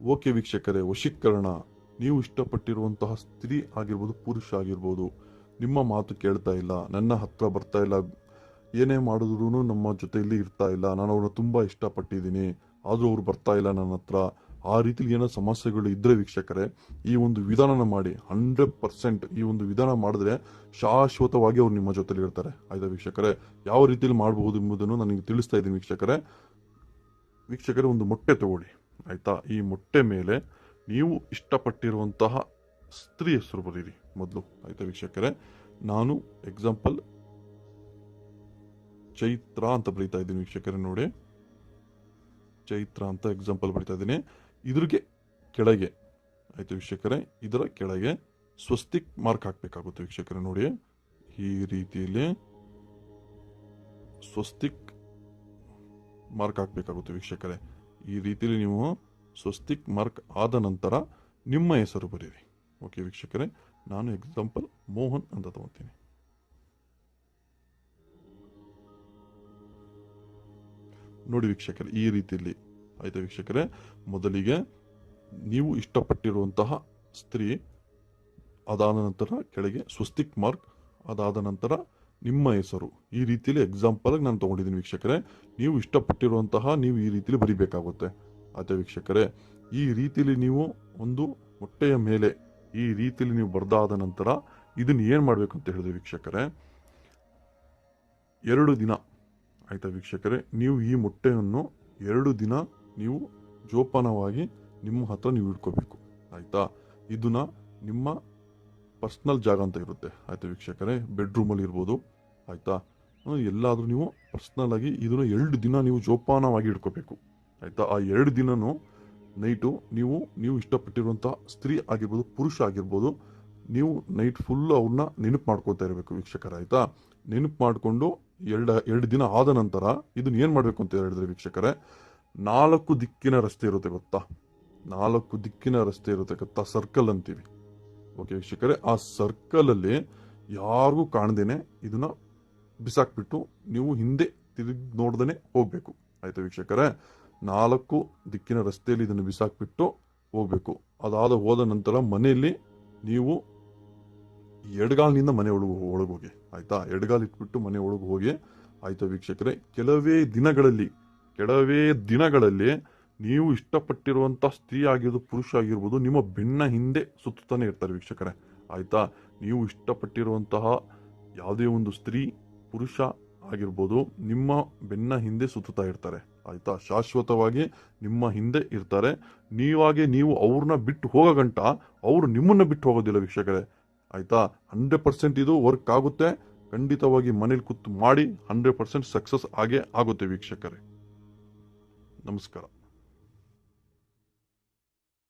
Okay ವೀಕ್ಷಕರೇ, ವಶೀಕರಣ, ನೀವು ಇಷ್ಟಪಟ್ಟಿರುವಂತಹ ಸ್ತ್ರೀ ಆಗಿರ್ಬೋದು, ಪುರುಷ ಆಗಿರ್ಬೋದು, ನಿಮ್ಮ ಮಾತು ಕೇಳ್ತಾ ಇಲ್ಲ, ನನ್ನ ಹತ್ರ ಬರ್ತಾ ಇಲ್ಲ, ಏನೇ ಮಾಡಿದ್ರು ನಮ್ಮ ಜೊತೆಯಲ್ಲಿ ಇರ್ತಾ ಇಲ್ಲ, ನಾನು ಅವ್ರನ್ನ ತುಂಬ ಇಷ್ಟಪಟ್ಟಿದ್ದೀನಿ, ಆದರೂ ಅವ್ರು ಬರ್ತಾ ಇಲ್ಲ ನನ್ನ ಹತ್ರ, ಆ ರೀತಿಲಿ ಏನೋ ಸಮಸ್ಯೆಗಳು ಇದ್ರೆ ವೀಕ್ಷಕರೇ, ಈ ಒಂದು ವಿಧಾನನ ಮಾಡಿ ಹಂಡ್ರೆಡ್ ಪರ್ಸೆಂಟ್ ಈ ಒಂದು ವಿಧಾನ ಮಾಡಿದ್ರೆ ಶಾಶ್ವತವಾಗಿ ಅವ್ರು ನಿಮ್ಮ ಜೊತೆಲಿ ಇರ್ತಾರೆ. ಆಯ್ತಾ ವೀಕ್ಷಕರೇ? ಯಾವ ರೀತಿಯಲ್ಲಿ ಮಾಡಬಹುದು ಎಂಬುದನ್ನು ನನಗೆ ತಿಳಿಸ್ತಾ ಇದ್ದೀನಿ ವೀಕ್ಷಕರೇ. ವೀಕ್ಷಕರೇ, ಒಂದು ಮೊಟ್ಟೆ ತಗೊಳ್ಳಿ. ಆಯ್ತಾ? ಈ ಮೊಟ್ಟೆ ಮೇಲೆ ನೀವು ಇಷ್ಟಪಟ್ಟಿರುವಂತಹ ಸ್ತ್ರೀ ಹೆಸರು ಬರೀರಿ ಮೊದಲು, ಆಯಿತಾ ವೀಕ್ಷಕರೇ? ನಾನು ಎಕ್ಸಾಂಪಲ್ ಚೈತ್ರ ಅಂತ ಬರೀತಾ ಇದ್ದೀನಿ ವೀಕ್ಷಕರೇ, ನೋಡಿ. ಚೈತ್ರ ಅಂತ ಎಕ್ಸಾಂಪಲ್ ಬರೀತಾ ಇದ್ದೀನಿ. ಇದ್ರಿಗೆ ಕೆಳಗೆ, ಆಯ್ತು ವೀಕ್ಷಕರೇ? ಇದರ ಕೆಳಗೆ ಸ್ವಸ್ತಿಕ್ ಮಾರ್ಕ್ ಹಾಕಬೇಕಾಗುತ್ತೆ ವೀಕ್ಷಕರೇ, ನೋಡಿ. ಈ ರೀತಿಯಲ್ಲಿ ಸ್ವಸ್ತಿಕ್ ಮಾರ್ಕ್ ಹಾಕಬೇಕಾಗುತ್ತೆ ವೀಕ್ಷಕರೇ. ಈ ರೀತಿಯಲ್ಲಿ ನೀವು ಸ್ವಸ್ತಿಕ್ ಮಾರ್ಕ್ ಆದ ನಂತರ ನಿಮ್ಮ ಹೆಸರು ಬರೀರಿ ಓಕೆ ವೀಕ್ಷಕರೇ, ನಾನು ಎಕ್ಸಾಂಪಲ್ ಮೋಹನ್ ಅಂತ ತಗೋತೀನಿ. ನೋಡಿ ವೀಕ್ಷಕರೇ, ಈ ರೀತಿಯಲ್ಲಿ ಆಯ್ತಾ ವೀಕ್ಷಕರೇ, ಮೊದಲಿಗೆ ನೀವು ಇಷ್ಟಪಟ್ಟಿರುವಂತಹ ಸ್ತ್ರೀ ಅದಾದ ನಂತರ ಕೆಳಗೆ ಸ್ವಸ್ತಿಕ್ ಮಾರ್ಕ್ ಅದಾದ ನಂತರ ನಿಮ್ಮ ಹೆಸರು ಈ ರೀತಿಯಲ್ಲಿ ಎಕ್ಸಾಂಪಲ್ ನಾನು ತಗೊಂಡಿದ್ದೀನಿ ವೀಕ್ಷಕರೇ. ನೀವು ಇಷ್ಟಪಟ್ಟಿರುವಂತಹ ನೀವು ಈ ರೀತಿಯಲ್ಲಿ ಬರಿಬೇಕಾಗುತ್ತೆ. ಅದೇ ವೀಕ್ಷಕರೇ, ಈ ರೀತಿಯಲ್ಲಿ ನೀವು ಒಂದು ಮೊಟ್ಟೆಯ ಮೇಲೆ ಈ ರೀತಿಯಲ್ಲಿ ನೀವು ಬರ್ದಾದ ನಂತರ ಇದನ್ನು ಏನು ಮಾಡಬೇಕು ಅಂತ ಹೇಳಿದ್ರೆ ವೀಕ್ಷಕರೇ? ಎರಡು ದಿನ, ಆಯಿತಾ ವೀಕ್ಷಕರೇ, ನೀವು ಈ ಮೊಟ್ಟೆಯನ್ನು ಎರಡು ದಿನ ನೀವು ಜೋಪಾನವಾಗಿ ನಿಮ್ಮ ಹತ್ರ ನೀವು ಇಟ್ಕೋಬೇಕು. ಆಯಿತಾ? ಇದನ್ನು ನಿಮ್ಮ ಪರ್ಸ್ನಲ್ ಜಾಗ ಅಂತ ಇರುತ್ತೆ. ಆಯ್ತಾ ವೀಕ್ಷಕರೇ? ಬೆಡ್ರೂಮಲ್ಲಿ ಇರ್ಬೋದು. ಆಯ್ತಾ? ಎಲ್ಲಾದರೂ ನೀವು ಪರ್ಸ್ನಲ್ ಆಗಿ ಇದನ್ನು ಎರಡು ದಿನ ನೀವು ಜೋಪಾನವಾಗಿ ಇಟ್ಕೋಬೇಕು. ಆಯಿತಾ? ಆ ಎರಡು ದಿನನೂ ನೈಟು ನೀವು ನೀವು ಇಷ್ಟಪಟ್ಟಿರುವಂಥ ಸ್ತ್ರೀ ಆಗಿರ್ಬೋದು, ಪುರುಷ ಆಗಿರ್ಬೋದು, ನೀವು ನೈಟ್ ಫುಲ್ ಅವ್ರನ್ನ ನೆನಪು ಮಾಡ್ಕೊತಾ ಇರಬೇಕು ವೀಕ್ಷಕರ, ಆಯಿತಾ? ನೆನಪು ಮಾಡಿಕೊಂಡು ಎರಡು ಎರಡು ದಿನ ಆದ ನಂತರ ಇದನ್ನ ಏನು ಮಾಡಬೇಕು ಅಂತ ಹೇಳಿದ್ರೆ ವೀಕ್ಷಕರೇ, ನಾಲ್ಕು ದಿಕ್ಕಿನ ರಸ್ತೆ ಇರುತ್ತೆ ಗೊತ್ತಾ? ನಾಲ್ಕು ದಿಕ್ಕಿನ ರಸ್ತೆ ಇರುತ್ತೆ ಗೊತ್ತಾ? ಸರ್ಕಲ್ ಅಂತೀವಿ. ಓಕೆ ವೀಕ್ಷಕರೇ, ಆ ಸರ್ಕಲಲ್ಲಿ ಯಾರಿಗೂ ಕಾಣ್ದೇನೆ ಇದನ್ನ ಬಿಸಾಕ್ಬಿಟ್ಟು ನೀವು ಹಿಂದೆ ತಿರುಗಿ ನೋಡ್ದೇ ಹೋಗ್ಬೇಕು. ಆಯ್ತಾ ವೀಕ್ಷಕರೇ? ನಾಲ್ಕು ದಿಕ್ಕಿನ ರಸ್ತೆಯಲ್ಲಿ ಇದನ್ನು ಬಿಸಾಕ್ಬಿಟ್ಟು ಹೋಗ್ಬೇಕು. ಅದಾದ ಹೋದ ನಂತರ ಮನೆಯಲ್ಲಿ ನೀವು ಎಡಗಾಲಿನಿಂದ ಮನೆ ಒಳಗೆ ಒಳಗೋಗಿ ಆಯ್ತಾ? ಎಡಗಾಲ್ ಇಟ್ಬಿಟ್ಟು ಮನೆ ಒಳಗೆ ಹೋಗಿ. ಆಯ್ತಾ ವೀಕ್ಷಕರೇ, ಕೆಲವೇ ದಿನಗಳಲ್ಲಿ ಕೆಲವೇ ದಿನಗಳಲ್ಲಿ ನೀವು ಇಷ್ಟಪಟ್ಟಿರುವಂಥ ಸ್ತ್ರೀ ಆಗಿರ್ಬೋದು, ಪುರುಷ ಆಗಿರ್ಬೋದು, ನಿಮ್ಮ ಬೆನ್ನ ಹಿಂದೆ ಸುತ್ತಾನೆ ಇರ್ತಾರೆ ವೀಕ್ಷಕರೇ. ಆಯಿತಾ? ನೀವು ಇಷ್ಟಪಟ್ಟಿರುವಂತಹ ಯಾವುದೇ ಒಂದು ಸ್ತ್ರೀ, ಪುರುಷ ಆಗಿರ್ಬೋದು, ನಿಮ್ಮ ಬೆನ್ನ ಹಿಂದೆ ಸುತ್ತುತ್ತಾ ಇರ್ತಾರೆ. ಆಯಿತಾ? ಶಾಶ್ವತವಾಗಿ ನಿಮ್ಮ ಹಿಂದೆ ಇರ್ತಾರೆ. ನೀವಾಗೆ ನೀವು ಅವ್ರನ್ನ ಬಿಟ್ಟು ಹೋಗೋ ಗಂಟ ಅವರು ನಿಮ್ಮನ್ನ ಬಿಟ್ಟು ಹೋಗೋದಿಲ್ಲ ವೀಕ್ಷಕರೇ. ಆಯಿತಾ? ಹಂಡ್ರೆಡ್ ಪರ್ಸೆಂಟ್ ಇದು ವರ್ಕ್ ಆಗುತ್ತೆ. ಖಂಡಿತವಾಗಿ ಮನೇಲಿ ಕೂತು ಮಾಡಿ ಹಂಡ್ರೆಡ್ ಪರ್ಸೆಂಟ್ ಸಕ್ಸಸ್ ಆಗೇ ಆಗುತ್ತೆ ವೀಕ್ಷಕರೇ. ನಮಸ್ಕಾರ.